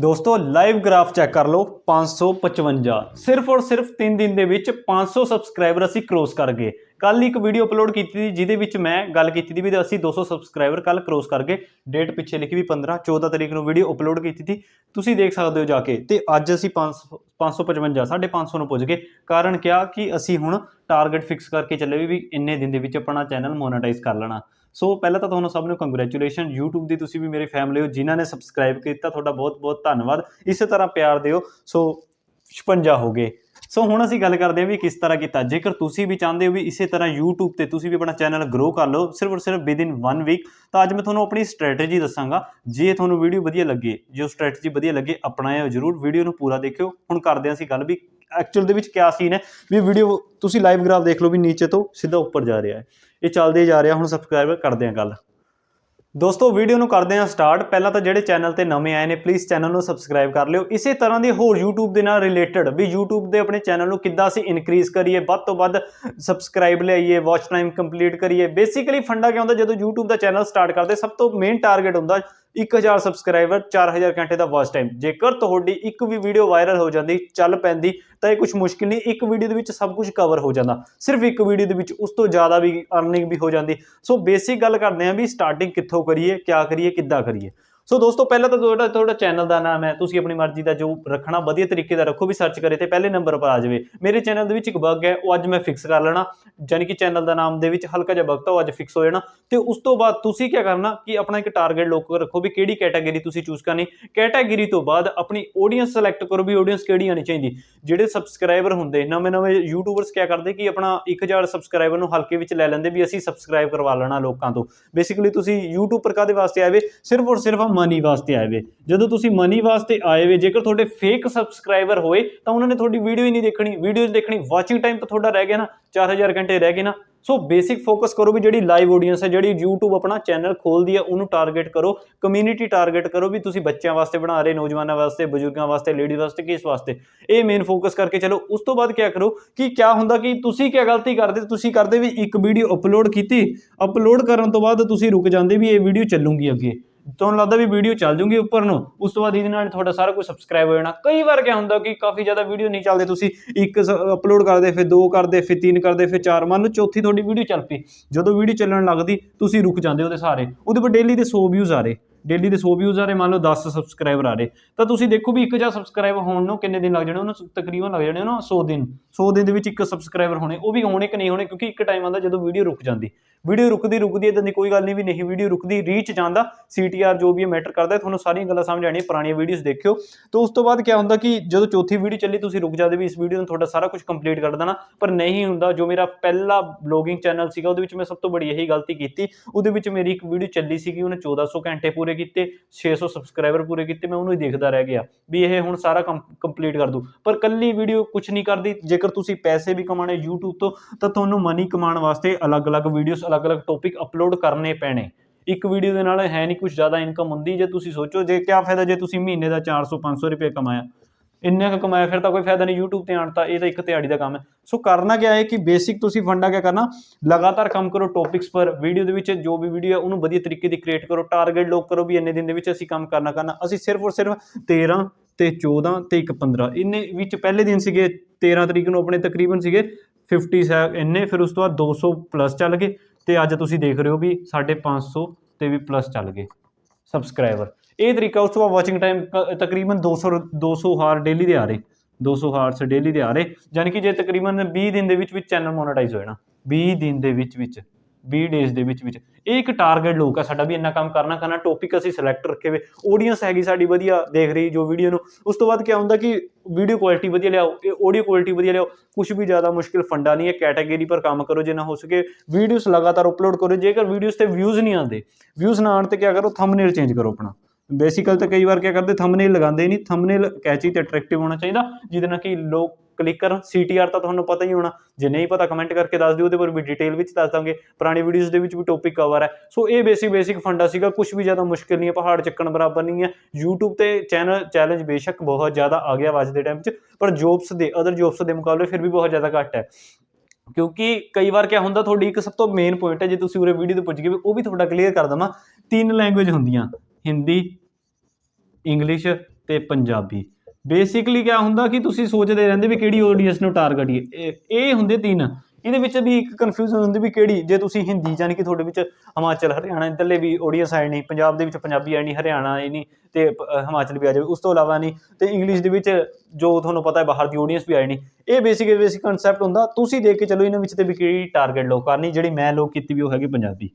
ਦੋਸਤੋ live graph check ਕਰ ਲਓ 555 ਸਿਰਫ ਔਰ ਸਿਰਫ 3 ਦਿਨ ਦੇ ਵਿੱਚ 500 ਸਬਸਕ੍ਰਾਈਬਰ ਅਸੀਂ ਕ੍ਰੋਸ ਕਰ ਗਏ। ਕੱਲ ਇੱਕ ਵੀਡੀਓ ਅਪਲੋਡ ਕੀਤੀ ਸੀ, ਜਿਹਦੇ ਵਿੱਚ ਮੈਂ ਗੱਲ ਕੀਤੀ ਸੀ ਵੀ ਅਸੀਂ 200 ਸਬਸਕ੍ਰਾਈਬਰ ਕੱਲ ਕ੍ਰੋਸ ਕਰ ਗਏ। ਡੇਟ ਪਿੱਛੇ ਲਿਖੀ ਵੀ 15 14 ਤਰੀਕ ਨੂੰ ਵੀਡੀਓ ਅਪਲੋਡ ਕੀਤੀ ਸੀ। ਤੁਸੀਂ ਦੇਖ ਸਕਦੇ ਹੋ ਜਾ ਕੇ, ਤੇ ਅੱਜ ਅਸੀਂ 500 555 550 ਨੂੰ ਪੁੱਜ ਗਏ। ਕਾਰਨ ਕਿਹਾ ਕਿ ਅਸੀਂ ਹੁਣ ਟਾਰਗੇਟ ਫਿਕਸ ਕਰਕੇ ਚੱਲੇ ਵੀ ਵੀ ਇੰਨੇ ਦਿਨ ਦੇ ਵਿੱਚ ਆਪਣਾ ਚੈਨਲ ਮੋਨੇਟਾਈਜ਼ ਕਰ ਲੈਣਾ। ਸੋ ਪਹਿਲਾਂ ਤਾਂ ਤੁਹਾਨੂੰ ਸਭ ਨੂੰ ਕੰਗ੍ਰੈਚੁਲੇਸ਼ਨ YouTube ਦੀ ਤੁਸੀਂ ਵੀ ਮੇਰੇ ਫੈਮਿਲੀ ਹੋ, ਜਿਨ੍ਹਾਂ ਨੇ ਸਬਸਕ੍ਰਾਈਬ ਕੀਤਾ, ਤੁਹਾਡਾ ਬਹੁਤ-ਬਹੁਤ ਧੰਨਵਾਦ। ਇਸੇ ਤਰ੍ਹਾਂ ਪਿਆਰ ਦਿਓ। ਸੋ 56 ਹੋ ਗਏ। ਸੋ ਹੁਣ ਅਸੀਂ ਗੱਲ ਕਰਦੇ ਹਾਂ ਵੀ ਕਿਸ ਤਰ੍ਹਾਂ ਕੀਤਾ। ਜੇਕਰ ਤੁਸੀਂ ਵੀ ਚਾਹੁੰਦੇ ਹੋ ਵੀ ਇਸੇ ਤਰ੍ਹਾਂ YouTube ਤੇ ਤੁਸੀਂ ਵੀ ਆਪਣਾ ਚੈਨਲ ਗਰੋ ਕਰ ਲਓ, ਸਿਰਫ ਔਰ ਸਿਰਫ ਵਿਦਿਨ 1 ਵੀਕ ਤਾਂ ਅੱਜ ਮੈਂ ਤੁਹਾਨੂੰ ਆਪਣੀ ਸਟ੍ਰੈਟਜੀ ਦੱਸਾਂਗਾ। ਜੇ ਤੁਹਾਨੂੰ ਵੀਡੀਓ ਵਧੀਆ ਲੱਗੇ, ਜੋ ਸਟ੍ਰੈਟਜੀ ਵਧੀਆ ਲੱਗੇ, ਅਪਣਾਇਓ ਜਰੂਰ। ਵੀਡੀਓ ਨੂੰ ਪੂਰਾ ਦੇਖਿਓ। ਹੁਣ ਕਰਦੇ ਹਾਂ ਅਸੀਂ ਗੱਲ ਵੀ ਐਕਚੁਅਲ ਦੇ ਵਿੱਚ ਕਿਆ ਸੀਨ ਹੈ। ਵੀ ਵੀਡੀਓ ਤੁਸੀਂ ਲਾਈਵ ਗ੍ਰਾਫ ਦੇਖ ਲਓ ਵੀ ਨੀਚੇ ਤੋਂ ਸਿੱਧਾ ਉੱਪਰ ਜਾ ਰਿਹਾ ਹੈ। ਇਹ ਚੱਲਦੇ ਜਾ ਰਿਹਾ। ਹੁਣ ਸਬਸਕ੍ਰਾਈਬਰ ਕਰਦੇ ਹਾਂ ਗੱਲ। ਦੋਸਤੋ ਵੀਡੀਓ ਨੂੰ ਕਰਦੇ ਹਾਂ ਸਟਾਰਟ ਪਹਿਲਾਂ ਤਾਂ ਜਿਹੜੇ ਚੈਨਲ ਤੇ ਨਵੇਂ ਆਏ ਨੇ ਪਲੀਜ਼ ਚੈਨਲ ਨੂੰ ਸਬਸਕ੍ਰਾਈਬ ਕਰ ਲਿਓ। ਇਸੇ ਤਰ੍ਹਾਂ ਦੇ ਹੋਰ YouTube ਦੇ ਨਾਲ ਰਿਲੇਟਡ ਵੀ YouTube ਦੇ ਆਪਣੇ ਚੈਨਲ ਨੂੰ ਕਿੱਦਾਂ ਅਸੀਂ ਇਨਕਰੀਜ਼ ਕਰੀਏ, ਵੱਧ ਤੋਂ ਵੱਧ ਸਬਸਕ੍ਰਾਈਬ ਲਿਆਈਏ ਵਾਚ ਟਾਈਮ ਕੰਪਲੀਟ ਕਰੀਏ। ਬੇਸਿਕਲੀ ਫੰਡਾ ਕੀ ਹੁੰਦਾ? ਜਦੋਂ YouTube ਦਾ ਚੈਨਲ ਸਟਾਰਟ ਕਰਦੇ, ਸਭ ਤੋਂ ਮੇਨ ਟਾਰਗੇਟ ਹੁੰਦਾ 1000 ਸਬਸਕ੍ਰਾਈਬਰ 4000 ਘੰਟੇ ਦਾ ਵਾਚ ਟਾਈਮ ਜੇਕਰ ਤੁਹਾਡੀ ਇੱਕ ਵੀ ਵੀਡੀਓ ਵਾਇਰਲ ਹੋ ਜਾਂਦੀ, ਚੱਲ ਪੈਂਦੀ, ਤਾਂ ਇਹ ਕੁਝ ਮੁਸ਼ਕਿਲ ਨਹੀਂ, ਇੱਕ ਵੀਡੀਓ ਦੇ ਵਿੱਚ ਸਭ ਕੁਝ ਕਵਰ ਹੋ ਜਾਂਦਾ। ਸਿਰਫ ਇੱਕ ਵੀਡੀਓ ਦੇ ਵਿੱਚ ਉਸ ਤੋਂ ਜ਼ਿਆਦਾ ਵੀ ਅਰਨਿੰਗ ਵੀ ਹੋ ਜਾਂਦੀ। ਸੋ ਬੇਸਿਕ ਗੱਲ ਕਰਦੇ ਆਂ ਵੀ ਸਟਾਰਟਿੰਗ ਕਿੱਥੋਂ ਕਰੀਏ, ਕਿਆ ਕਰੀਏ, ਕਿੱਦਾਂ ਕਰੀਏ। ਸੋ ਦੋਸਤੋ, ਪਹਿਲਾਂ ਤਾਂ ਤੁਹਾਡਾ ਤੁਹਾਡਾ ਚੈਨਲ ਦਾ ਨਾਮ ਹੈ, ਤੁਸੀਂ ਆਪਣੀ ਮਰਜ਼ੀ ਦਾ ਜੋ ਰੱਖਣਾ, ਵਧੀਆ ਤਰੀਕੇ ਦਾ ਰੱਖੋ ਵੀ ਸਰਚ ਕਰੇ ਤੇ ਪਹਿਲੇ ਨੰਬਰ ਪਰ ਆ ਜਾਵੇ। ਮੇਰੇ ਚੈਨਲ ਦੇ ਵਿੱਚ ਇੱਕ ਬਗ ਹੈ, ਉਹ ਅੱਜ ਮੈਂ ਫਿਕਸ ਕਰ ਲੈਣਾ। ਜਾਨੀ ਕਿ ਚੈਨਲ ਦਾ ਨਾਮ ਦੇ ਵਿੱਚ ਹਲਕਾ ਜਿਹਾ ਬੱਗ ਤਾਂ ਉਹ ਅੱਜ ਫਿਕਸ ਹੋ ਜਾਣਾ। ਤੇ ਉਸ ਤੋਂ ਬਾਅਦ ਤੁਸੀਂ ਕੀ ਕਰਨਾ ਕਿ ਆਪਣਾ ਇੱਕ ਟਾਰਗੇਟ ਲੋਕ ਰੱਖੋ ਵੀ ਕਿਹੜੀ ਕੈਟਾਗਰੀ ਤੁਸੀਂ ਚੂਜ਼ ਕਰਨੀ। ਕੈਟਾਗਰੀ ਤੋਂ ਬਾਅਦ ਆਪਣੀ ਆਡੀਅנס ਸਿਲੈਕਟ ਕਰੋ ਵੀ ਆਡੀਅנס ਕਿਹੜੀ ਆਣੀ ਚਾਹੀਦੀ। ਜਿਹੜੇ ਸਬਸਕ੍ਰਾਈਬਰ ਹੁੰਦੇ, ਨਵੇਂ-ਨਵੇਂ ਯੂਟਿਊਬਰਸ ਕੀ ਕਰਦੇ ਕਿ ਆਪਣਾ 1000 ਸਬਸਕ੍ਰਾਈਬਰ ਨੂੰ ਹਲਕੇ ਵਿੱਚ ਲੈ ਲੈਂਦੇ ਵੀ ਅਸੀਂ ਸਬਸਕ੍ਰਾਈਬ ਕਰਵਾ ਲੈਣਾ ਲੋਕਾਂ ਤੋਂ। ਬੇਸਿਕਲੀ ਤੁਸੀਂ YouTube ਪਰ ਕਾਦੇ ਵਾਸਤੇ ਆਵੇ ਸਿਰਫ ਔਰ ਸਿਰਫ ਮਨੀ ਵਾਸਤੇ ਆਏ ਵੇ। ਜਦੋਂ ਤੁਸੀਂ ਮਨੀ ਵਾਸਤੇ ਆਏ ਵੇ, ਜੇਕਰ ਤੁਹਾਡੇ ਫੇਕ ਸਬਸਕ੍ਰਾਈਬਰ ਹੋਏ, ਤਾਂ ਉਹਨਾਂ ਨੇ ਤੁਹਾਡੀ ਵੀਡੀਓ ਹੀ ਨਹੀਂ ਦੇਖਣੀ। ਵੀਡੀਓ ਦੇਖਣੀ ਵਾਚਿੰਗ ਟਾਈਮ ਤਾਂ ਤੁਹਾਡਾ ਰਹਿ ਗਿਆ ਨਾ 4000 ਘੰਟੇ ਰਹਿ ਗਏ ਨਾ। ਸੋ ਬੇਸਿਕ ਫੋਕਸ ਕਰੋ ਵੀ ਜਿਹੜੀ ਲਾਈਵ ਆਡੀਅנס ਹੈ, ਜਿਹੜੀ YouTube ਆਪਣਾ ਚੈਨਲ ਖੋਲਦੀ ਹੈ, ਉਹਨੂੰ ਟਾਰਗੇਟ ਕਰੋ ਕਮਿਊਨਿਟੀ ਟਾਰਗੇਟ ਕਰੋ ਵੀ ਤੁਸੀਂ ਬੱਚਿਆਂ ਵਾਸਤੇ ਬਣਾ ਰਹੇ, ਨੌਜਵਾਨਾਂ ਵਾਸਤੇ, ਬਜ਼ੁਰਗਾਂ ਵਾਸਤੇ ਲੇਡੀ ਵਾਸਤੇ ਕਿਸ ਵਾਸਤੇ। ਇਹ ਮੇਨ ਫੋਕਸ ਕਰਕੇ ਚਲੋ, ਉਸ ਤੋਂ ਬਾਅਦ ਕੀ ਕਰੋ ਕਿ ਕਿਆ ਹੁੰਦਾ ਕਿ ਤੁਸੀਂ ਕੀ ਗਲਤੀ ਕਰਦੇ, ਤੁਸੀਂ ਕਰਦੇ ਵੀ ਇੱਕ ਵੀਡੀਓ ਅਪਲੋਡ ਕੀਤੀ। ਅਪਲੋਡ ਕਰਨ ਤੋਂ ਬਾਅਦ ਤੁਸੀਂ ਰੁਕ ਜਾਂਦੇ ਵੀ ਇਹ ਵੀਡੀਓ ਚੱਲੂਗੀ ਅੱਗੇ। ਤੁਹਾਨੂੰ ਲੱਗਦਾ ਵੀ ਵੀਡੀਓ ਚੱਲ ਜੂਗੀ ਉੱਪਰ ਨੂੰ, ਉਸ ਤੋਂ ਬਾਅਦ ਇਹਦੇ ਨਾਲ ਤੁਹਾਡਾ ਸਾਰਾ ਕੁਝ ਸਬਸਕ੍ਰਾਈਬ ਹੋ ਜਾਣਾ। ਕਈ ਵਾਰ ਕੀ ਹੁੰਦਾ ਕਿ ਕਾਫੀ ਜ਼ਿਆਦਾ ਵੀਡੀਓ ਨਹੀਂ ਚੱਲਦੇ, ਤੁਸੀਂ ਇੱਕ ਅਪਲੋਡ ਕਰਦੇ, ਫਿਰ ਦੋ ਕਰਦੇ, ਫਿਰ ਤਿੰਨ ਕਰਦੇ, ਫਿਰ ਚਾਰ, ਮੰਨ ਲਓ ਚੌਥੀ ਤੁਹਾਡੀ ਵੀਡੀਓ ਚੱਲ ਪਈ। ਜਦੋਂ ਵੀਡੀਓ ਚੱਲਣ ਲੱਗਦੀ, ਤੁਸੀਂ ਰੁਕ ਜਾਂਦੇ ਉਹਦੇ ਸਾਰੇ। ਉਹਦੇ ਪਰ ਡੇਲੀ ਦੇ 100 ਵਿਊਜ਼ ਆ ਰਹੇ। ਡੇਲੀ ਦੇ 100 ਵਿਊਜ਼ ਆ ਰਹੇ, ਮੰਨ ਲਓ 10 ਸਬਸਕ੍ਰਾਈਬਰ ਆ ਰਹੇ। ਤਾਂ ਤੁਸੀਂ ਦੇਖੋ ਵੀ 1000 ਸਬਸਕ੍ਰਾਈਬ ਹੋਣ ਨੂੰ ਕਿੰਨੇ ਦਿਨ ਲੱਗ ਜਾਣੇ, ਉਹਨੂੰ ਤਕਰੀਬਨ ਲੱਗ ਜਾਣੇ, ਉਹਨਾਂ 100 ਦਿਨ 100 ਦਿਨ ਦੇ ਵਿੱਚ ਇੱਕ ਸਬਸਕ੍ਰਾਈਬਰ ਹੋਣੇ, ਉਹ ਵੀ ਹੋਣੇ ਕਿ ਨਹੀਂ ਹੋਣੇ, ਕਿਉਂਕਿ ਇੱਕ ਟਾਈਮ ਆਉਂਦਾ ਜਦੋਂ ਵੀਡੀਓ ਰੁਕ ਜਾਂਦੀ। ਵੀਡੀਓ ਰੁਕਦੀ ਰੁਕਦੀ ਇਦਾਂ ਦੀ ਕੋਈ ਗੱਲ ਨਹੀਂ ਵੀ ਨਹੀਂ ਵੀਡੀਓ ਰੁਕਦੀ ਰੀਚ ਜਾਂਦਾ ਸੀਟੀਆਰ ਜੋ ਵੀ ਮੈਟਰ ਕਰਦਾ, ਤੁਹਾਨੂੰ ਸਾਰੀਆਂ ਗੱਲਾਂ ਸਮਝ ਆਣੀਆਂ ਪੁਰਾਣੀਆਂ ਵੀਡੀਓਜ਼ ਦੇਖਿਓ। ਤਾਂ ਉਸ ਤੋਂ ਬਾਅਦ ਕੀ ਹੁੰਦਾ ਕਿ ਜਦੋਂ ਚੌਥੀ ਵੀਡੀਓ ਚੱਲੀ, ਤੁਸੀਂ ਰੁਕ ਜਾਂਦੇ ਵੀ ਇਸ ਵੀਡੀਓ ਨੂੰ ਤੁਹਾਡਾ ਸਾਰਾ ਕੁਝ ਕੰਪਲੀਟ ਕਰ ਦੇਣਾ, ਪਰ ਨਹੀਂ ਹੁੰਦਾ, ਜੋ ਮੇਰਾ ਪਹਿਲਾ ਬਲੌਗਿੰਗ ਚੈਨਲ ਸੀਗਾ, ਉਹਦੇ ਵਿੱਚ ਮੈਂ ਸਭ ਤੋਂ ਬੜੀ ਇਹੀ ਗਲਤੀ ਕੀਤੀ, ਉਹਦੇ ਵਿੱਚ ਮੇਰੀ ਇੱਕ ਵੀਡੀਓ ਚੱਲੀ ਸੀਗੀ, ਉਹਨੇ 1400 ਘੰਟੇ ਪੂਰੇ ਕੀਤੇ 600 ਸਬਸਕ੍ਰਾਈਬਰ ਪੂਰੇ ਕੀਤੇ, ਮੈਂ ਉਹਨੂੰ ਹੀ ਦੇਖਦਾ ਰਹਿ ਗਿਆ ਵੀ ਇਹ ਹੁਣ ਸਾਰਾ ਕੰਪਲੀਟ ਕਰ ਦੂ ਪਰ ਕੱਲੀ ਵੀਡੀਓ ਕੁਝ ਨਹੀਂ ਕਰਦੀ, ਜੇਕਰ ਤੁਸੀਂ ਪੈਸੇ ਵੀ ਕਮਾਣੇ YouTube ਤੋਂ, ਤਾਂ ਤੁਹਾਨੂੰ ਮਨੀ ਕਮਾਉਣ ਵਾਸਤੇ ਅਲੱਗ-ਅਲੱਗ ਵੀਡੀਓਜ਼ ਅਲੱਗ-ਅਲੱਗ ਟੌਪਿਕ ਅਪਲੋਡ ਕਰਨੇ ਪੈਣੇ। ਇੱਕ ਵੀਡੀਓ ਦੇ ਨਾਲ ਹੈ ਨਹੀਂ ਕੁਝ ਜ਼ਿਆਦਾ ਇਨਕਮ ਹੁੰਦੀ, ਜੇ ਤੁਸੀਂ ਸੋਚੋ, ਜੇ ਕਿਆ ਫਾਇਦਾ ਜੇ ਤੁਸੀਂ ਮਹੀਨੇ ਦਾ 400 500 ਰੁਪਏ ਕਮਾਇਆ। ਇੰਨੇ ਕੁ ਕਮਾਇਆ, ਫਿਰ ਤਾਂ ਕੋਈ ਫਾਇਦਾ ਨਹੀਂ, YouTube ਤੇ ਆਣ ਤਾਂ ਇਹ ਤਾਂ ਇੱਕ ਦਿਹਾੜੀ ਦਾ ਕੰਮ ਹੈ। ਸੋ ਕਰਨਾ ਕੀ ਹੈ ਕਿ ਬੇਸਿਕ ਤੁਸੀਂ ਫੰਡਾ ਕੀ ਕਰਨਾ, ਲਗਾਤਾਰ ਕੰਮ ਕਰੋ ਟੌਪਿਕਸ ਪਰ ਵੀਡੀਓ ਦੇ ਵਿੱਚ ਜੋ ਵੀ ਵੀਡੀਓ ਹੈ, ਉਹਨੂੰ ਵਧੀਆ ਤਰੀਕੇ ਦੀ ਕ੍ਰੀਏਟ ਕਰੋ ਟਾਰਗੇਟ ਲੋਕ ਕਰੋ ਵੀ ਇੰਨੇ ਦਿਨ ਦੇ ਵਿੱਚ ਅਸੀਂ ਕੰਮ ਕਰਨਾ ਕਰਨਾ। ਅਸੀਂ ਸਿਰਫ ਔਰ ਸਿਰਫ 13 ਤੇ 14 ਤੇ ਇੱਕ 15 ਇੰਨੇ ਵਿੱਚ ਪਹਿਲੇ ਦਿਨ ਸੀਗੇ 13 ਤਰੀਕ ਨੂੰ ਆਪਣੇ ਤਕਰੀਬਨ ਸੀਗੇ 57 ਇੰਨੇ, ਫਿਰ ਉਸ ਤੋਂ ਬਾਅਦ 200 ਪਲੱਸ ਚੱਲ ਗਏ। ਤੇ ਅੱਜ ਤੁਸੀਂ ਦੇਖ ਰਹੇ ਹੋ ਵੀ 550 ਤੇ ਵੀ ਪਲੱਸ ਚੱਲ ਗਏ। ਸਬਸਕ੍ਰਾਈਬਰ ਇਹ ਤਰੀਕਾ ਉਸ ਤੋਂ ਬਾਅਦ ਵਾਚਿੰਗ ਟਾਈਮ ਤਕਰੀਬਨ 200 200 ਹਾਰ ਡੇਲੀ ਦੇ ਆ ਰਹੇ। 200 ਹਾਰਸ ਡੇਲੀ ਦੇ ਆ ਰਹੇ। ਯਾਨੀ ਕਿ ਜੇ ਤਕਰੀਬਨ 20 ਦਿਨ ਦੇ ਵਿੱਚ ਵਿੱਚ ਚੈਨਲ ਮੋਨੇਟਾਈਜ਼ ਹੋ ਜਾਣਾ। 20 ਦਿਨ ਦੇ ਵਿੱਚ ਵਿੱਚ 20 ਡੇਜ਼ ਦੇ ਵਿੱਚ ਵਿੱਚ ਇਹ ਇੱਕ ਟਾਰਗੇਟ ਲੋਕ ਆ, ਸਾਡਾ ਵੀ ਇੰਨਾ ਕੰਮ ਕਰਨਾ ਕਰਨਾ ਟੌਪਿਕ ਅਸੀਂ ਸਿਲੈਕਟ ਰੱਖੇ ਵੇ ਆਡੀਅנס ਹੈਗੀ ਸਾਡੀ, ਵਧੀਆ ਦੇਖ ਰਹੀ ਜੋ ਵੀਡੀਓ ਨੂੰ। ਉਸ ਤੋਂ ਬਾਅਦ ਕੀ ਹੁੰਦਾ ਕਿ ਵੀਡੀਓ ਕੁਆਲਿਟੀ ਵਧੀਆ ਲਿਆਓ, ਇਹ ਆਡੀਓ ਕੁਆਲਿਟੀ ਵਧੀਆ ਲਿਆਓ। ਕੁਝ ਵੀ ਜ਼ਿਆਦਾ ਮੁਸ਼ਕਿਲ ਫੰਡਾ ਨਹੀਂ ਹੈ ਕੈਟਾਗਰੀ ਪਰ ਕੰਮ ਕਰੋ ਜਿੰਨਾ ਹੋ ਸਕੇ। ਵੀਡੀਓਜ਼ ਲਗਾਤਾਰ ਅਪਲੋਡ ਕਰੋ, ਜੇਕਰ ਵੀਡੀਓਜ਼ ਤੇ ਵਿਊਜ਼ ਨਹੀਂ ਆਉਂਦੇ। ਵਿਊਜ਼ ਨਾ ਆਉਣ ਤੇ ਕੀ ਕਰੋ ਥੰਬਨੇਲ ਚੇਂਜ ਕਰੋ ਆਪਣਾ। ਬੇਸਿਕਲ ਤਾਂ ਕਈ ਵਾਰ ਕੀ ਕਰਦੇ ਥੰਬਨੇਲ ਲਗਾਉਂਦੇ ਨਹੀਂ। ਥੰਬਨੇਲ ਕੈਚੀ ਤੇ ਅਟਰੈਕਟਿਵ ਹੋਣਾ ਚਾਹੀਦਾ, ਜਿਹਦੇ ਨਾਲ ਕਿ ਲੋਕ ਕਲਿੱਕ ਕਰਨ। ਸੀਟੀਆਰ ਤਾਂ ਤੁਹਾਨੂੰ ਪਤਾ ਹੀ ਹੋਣਾ। ਜੇ ਨਹੀਂ ਪਤਾ ਕਮੈਂਟ ਕਰਕੇ ਦੱਸ ਦਿਓ, ਉਹਦੇ ਪਰ ਵੀ ਡਿਟੇਲ ਵਿੱਚ ਦੱਸ ਦਾਂਗੇ। ਪੁਰਾਣੀ ਵੀਡੀਓਜ਼ ਦੇ ਵਿੱਚ ਵੀ ਟੌਪਿਕ ਕਵਰ ਹੈ। ਸੋ ਇਹ ਬੇਸਿਕ ਬੇਸਿਕ ਫੰਡਾ ਸੀਗਾ। ਕੁਝ ਵੀ ਜ਼ਿਆਦਾ ਮੁਸ਼ਕਿਲ ਨਹੀਂ ਹੈ, ਪਹਾੜ ਚੱਕਣ ਬਰਾਬਰ ਨਹੀਂ ਹੈ। YouTube ਤੇ ਚੈਨਲ ਚੈਲੰਜ ਬੇਸ਼ੱਕ ਬਹੁਤ ਜ਼ਿਆਦਾ ਆ ਗਿਆ ਅੱਜ ਦੇ ਟਾਈਮ 'ਚ। ਪਰ ਜੋਬਸ ਦੇ ਅਦਰ ਜੋਬਸ ਦੇ ਮੁਕਾਬਲੇ ਫਿਰ ਵੀ ਬਹੁਤ ਜ਼ਿਆਦਾ ਘੱਟ ਹੈ। ਕਿਉਂਕਿ ਕਈ ਵਾਰ ਕੀ ਹੁੰਦਾ, ਤੁਹਾਡੀ ਇੱਕ ਸਭ ਤੋਂ ਮੇਨ ਪੁਆਇੰਟ ਹੈ, ਜੇ ਤੁਸੀਂ ਉਰੇ ਵੀਡੀਓ ਤੇ ਪੁੱਜ ਗਏ ਉਹ ਵੀ ਤੁਹਾਡਾ ਕਲੀਅਰ ਕਰ ਦਵਾਂ। ਤਿੰਨ ਲੈਂਗੁਏਜ ਹੁੰਦੀਆਂ। ਹਿੰਦੀ ਇੰਗਲਿਸ਼ ਤੇ ਪੰਜਾਬੀ। ਬੇਸਿਕਲੀ ਕੀ ਹੁੰਦਾ ਕਿ ਤੁਸੀਂ ਸੋਚਦੇ ਰਹਿੰਦੇ ਵੀ ਕਿਹੜੀ ਆਡੀਅנס ਨੂੰ ਟਾਰਗੇਟ ਇਹ ਹੁੰਦੇ ਤਿੰਨ। ਇਹਦੇ ਵਿੱਚ ਵੀ ਇੱਕ ਕਨਫਿਊਜ਼ਨ ਹੁੰਦੀ ਵੀ ਕਿਹੜੀ, ਜੇ ਤੁਸੀਂ ਹਿੰਦੀ ਜਾਨੀ ਕਿ ਤੁਹਾਡੇ ਵਿੱਚ ਹਿਮਾਚਲ, ਹਰਿਆਣਾ, ਇੱਧਰਲੇ ਵੀ ਆਡੀਅנס ਆਈ ਨਹੀਂ, ਪੰਜਾਬ ਦੇ ਵਿੱਚ ਪੰਜਾਬੀ ਆਈ ਨਹੀਂ, ਹਰਿਆਣਾ ਆਈ ਨਹੀਂ, ਤੇ ਹਿਮਾਚਲ ਵੀ ਆ ਜਾਵੇ, ਉਸ ਤੋਂ ਇਲਾਵਾ ਨਹੀਂ, ਤੇ ਇੰਗਲਿਸ਼ ਦੇ ਵਿੱਚ ਜੋ ਤੁਹਾਨੂੰ ਪਤਾ ਹੈ ਬਾਹਰ ਦੀ ਆਡੀਅנס ਵੀ ਆਈ ਨਹੀਂ। ਇਹ ਬੇਸਿਕ ਬੇਸਿਕ ਕਨਸੈਪਟ ਹੁੰਦਾ। ਤੁਸੀਂ ਦੇਖ ਕੇ ਚੱਲੋ ਇਹਨਾਂ ਵਿੱਚ ਤੇ ਵੀ ਕਿਹੜੀ ਟਾਰਗੇਟ ਲੋ ਕਰਨੀ, ਜਿਹੜੀ ਮੈਂ ਲੋਕ ਕੀਤੀ ਵੀ ਉਹ ਹੈਗੀ ਪੰਜਾਬੀ।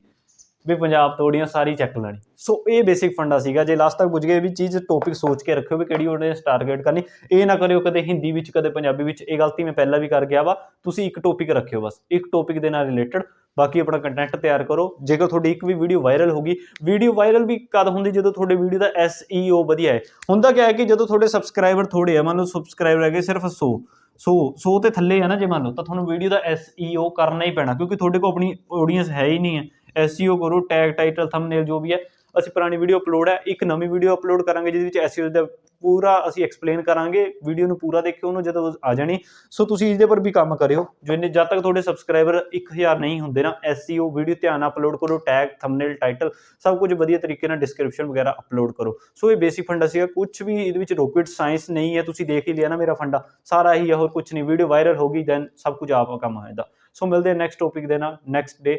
ਵੀ ਪੰਜਾਬ ਤੋਂ ਤੋੜੀਆਂ ਸਾਰੀ ਚੈੱਕ ਲੈਣੀ। ਸੋ ਇਹ ਬੇਸਿਕ ਫੰਡਾ ਸੀਗਾ। ਜੇ ਲਾਸਟ ਤੱਕ ਪੁੱਜ ਗਏ ਵੀ ਚੀਜ਼ ਟੋਪਿਕ ਸੋਚ ਕੇ ਰੱਖਿਓ ਵੀ ਕਿਹੜੀ ਆਡੀਅנס ਟਾਰਗੇਟ ਕਰਨੀ, ਇਹ ਨਾ ਕਰਿਓ ਕਦੇ ਹਿੰਦੀ ਵਿੱਚ, ਕਦੇ ਪੰਜਾਬੀ ਵਿੱਚ। ਇਹ ਗਲਤੀ ਮੈਂ ਪਹਿਲਾਂ ਵੀ ਕਰ ਗਿਆ ਵਾ। ਤੁਸੀਂ ਇੱਕ ਟੋਪਿਕ ਰੱਖਿਓ ਬਸ। ਇੱਕ ਟੋਪਿਕ ਦੇ ਨਾਲ ਰਿਲੇਟਡ ਬਾਕੀ ਆਪਣਾ ਕੰਟੈਂਟ ਤਿਆਰ ਕਰੋ। ਜੇਕਰ ਤੁਹਾਡੀ ਇੱਕ ਵੀ ਵੀਡੀਓ ਵਾਇਰਲ ਹੋ ਗਈ ਵੀਡੀਓ ਵਾਇਰਲ ਵੀ ਕਦ ਹੁੰਦੀ? ਜਦੋਂ ਤੁਹਾਡੇ ਵੀਡੀਓ ਦਾ SEO ਵਧੀਆ ਹੈ। ਹੁੰਦਾ ਕਿਹਾ ਕਿ ਜਦੋਂ ਤੁਹਾਡੇ ਸਬਸਕ੍ਰਾਈਬਰ ਥੋੜੇ ਆ, ਮੰਨ ਲਓ ਸਬਸਕ੍ਰਾਈਬਰ ਹੈਗੇ ਸਿਰਫ 100 ਸੋ ਸੋ ਤੇ ਥੱਲੇ ਆ ਨਾ ਜੇ ਮੰਨ ਲਓ, ਤਾਂ ਤੁਹਾਨੂੰ ਵੀਡੀਓ ਦਾ SEO ਕਰਨਾ ਹੀ ਪੈਣਾ, ਕਿਉਂਕਿ ਤੁਹਾਡੇ ਕੋਲ ਆਪਣੀ ਆਡੀਅנס ਹੈ ਹੀ ਨਹੀਂ ਹੈ। SEO ਕਰੋ ਟੈਗ ਟਾਈਟਲ ਥੰਬਨੇਲ ਜੋ ਵੀ ਹੈ, ਅਸੀਂ ਪੁਰਾਣੀ ਵੀਡੀਓ ਅਪਲੋਡ ਹੈ, ਇੱਕ ਨਵੀਂ ਵੀਡੀਓ ਅਪਲੋਡ ਕਰਾਂਗੇ ਜਿਹਦੇ ਵਿੱਚ SEO ਦਾ ਪੂਰਾ ਅਸੀਂ ਐਕਸਪਲੇਨ ਕਰਾਂਗੇ ਵੀਡੀਓ ਨੂੰ ਪੂਰਾ ਦੇਖਿਓ, ਉਹਨੂੰ ਜਦੋਂ ਆ ਜਾਣੀ। ਸੋ ਤੁਸੀਂ ਇਹਦੇ ਪਰ ਵੀ ਕੰਮ ਕਰਿਓ ਜਿੰਨੇ ਜਦ ਤੱਕ ਤੁਹਾਡੇ ਸਬਸਕ੍ਰਾਈਬਰ 1000 ਨਹੀਂ ਹੁੰਦੇ ਨਾ SEO ਵੀਡੀਓ ਧਿਆਨ ਨਾਲ ਅਪਲੋਡ ਕਰੋ ਟੈਗ ਥੰਬਨੇਲ ਟਾਈਟਲ ਸਭ ਕੁਝ ਵਧੀਆ ਤਰੀਕੇ ਨਾਲ ਡਿਸਕ੍ਰਿਪਸ਼ਨ ਵਗੈਰਾ ਅਪਲੋਡ ਕਰੋ। ਸੋ ਇਹ ਬੇਸਿਕ ਫੰਡਾ ਸੀਗਾ ਕੁਝ ਵੀ ਇਹਦੇ ਵਿੱਚ ਰੋਕਟ ਸਾਇੰਸ ਨਹੀਂ ਹੈ, ਤੁਸੀਂ ਦੇਖ ਹੀ ਲਿਆ ਨਾ ਮੇਰਾ ਫੰਡਾ ਸਾਰਾ ਹੀ ਹੈ, ਹੋਰ ਕੁਝ ਨਹੀਂ ਵੀਡੀਓ ਵਾਇਰਲ ਹੋ ਗਈ ਦੈਨ ਸਭ ਕੁਝ ਆਪ ਕੰਮ ਆ ਜਾਂਦਾ। ਸੋ ਮਿਲਦੇ ਨੈਕਸਟ ਟੌਪਿਕ ਦੇ ਨਾਲ next day